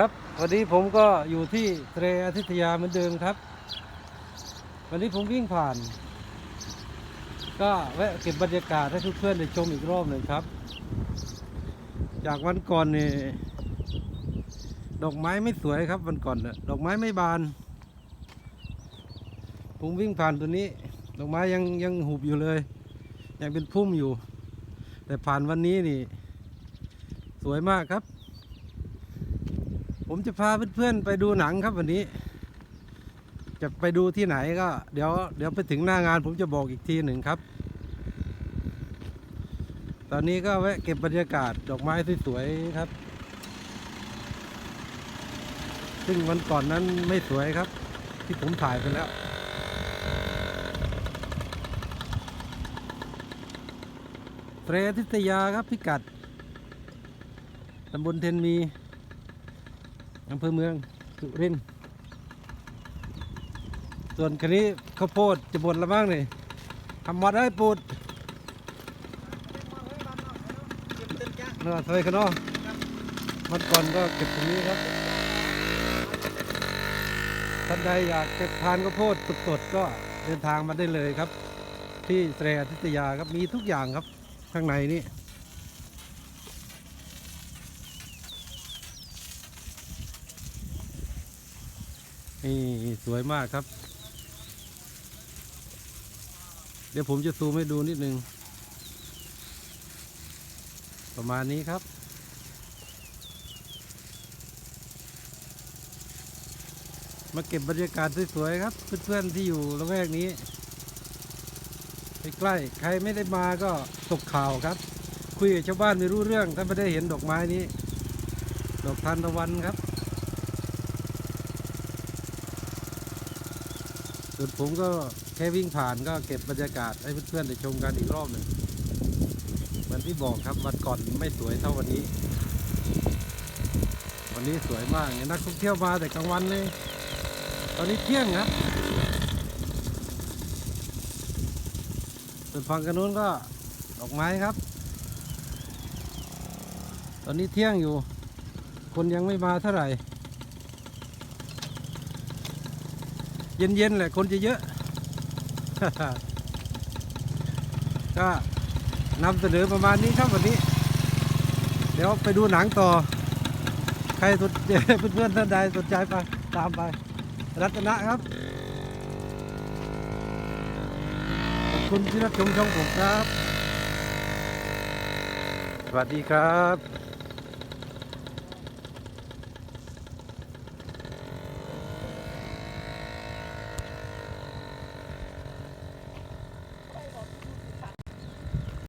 ครับวันนี้ผมก็อยู่ที่เตรอาทิตยาเหมือนเดิมครับ วันนี้ผมวิ่งผ่าน ก็แวะเก็บบรรยากาศให้เพื่อนๆได้ชมอีกรอบหนึ่งครับ จากวันก่อนนี่ดอกไม้ไม่สวยครับวันก่อนน่ะดอกไม้ไม่บาน ผมวิ่งผ่านตัวนี้ ดอกไม้ยังยังหุบอยู่เลย ยังเป็นพุ่มอยู่ แต่ผ่านวันนี้นี่ สวยมากครับ ผมจะพาเพื่อนๆไปดูหนังครับวันนี้ จะไปดูที่ไหนก็ เดี๋ยวเดี๋ยวไปถึงหน้างานผมจะบอกอีกทีหนึ่งครับ ตอนนี้ก็แวะเก็บบรรยากาศดอกไม้สวยๆครับ ซึ่งวันก่อนนั้นไม่สวยครับ ที่ผมถ่ายไปแล้วเตรทิตยาครับพิกัดตำบลเทนมี อำเภอเมืองสุรินทร์ส่วนคันนี้ข้าวโพดจะบดละบ้างนี่ทำวัดให้ปูดเนื้อใส่กันเนาะมันก่อนก็เก็บตรงนี้ครับท่านใดอยากจะทานข้าวโพดสดๆก็เดินทางมาได้เลยครับ ที่เตรทิตยาครับมีทุกอย่างครับข้างในนี่ นี่สวยมากครับ เดี๋ยวผมจะซูมให้ดูนิดนึง ประมาณนี้ครับ มาเก็บบรรยากาศสวยๆครับ เพื่อนๆที่อยู่ละแวกนี้ใกล้ๆใครไม่ได้มาก็ตกข่าวครับ คุยกับชาวบ้านไม่รู้เรื่อง ถ้าไม่ได้เห็นดอกไม้นี้ ดอกทานตะวันครับ ส่วนผมก็แค่วิ่งผ่านก็เก็บบรรยากาศให้เพื่อนๆได้ชมกันอีกรอบหนึ่งเหมือนที่บอกครับวันก่อนไม่สวยเท่าวันนี้ วันนี้สวยมากเนี่ยนักท่องเที่ยวมาแต่กลางวันเลย ตอนนี้เที่ยงครับส่วนฝั่งกันนู้นก็ดอกไม้ครับ ตอนนี้เที่ยงอยู่ คนยังไม่มาเท่าไหร่ เย็นๆแหละคนจะเยอะก็นำเสนอประมาณนี้ครับวันนี้ เดี๋ยวไปดูหนังต่อ ใครสนเพื่อนๆท่านใดสนใจไปตามไป รัตนะครับขอบคุณที่รับชมช่องผมครับ สวัสดีครับ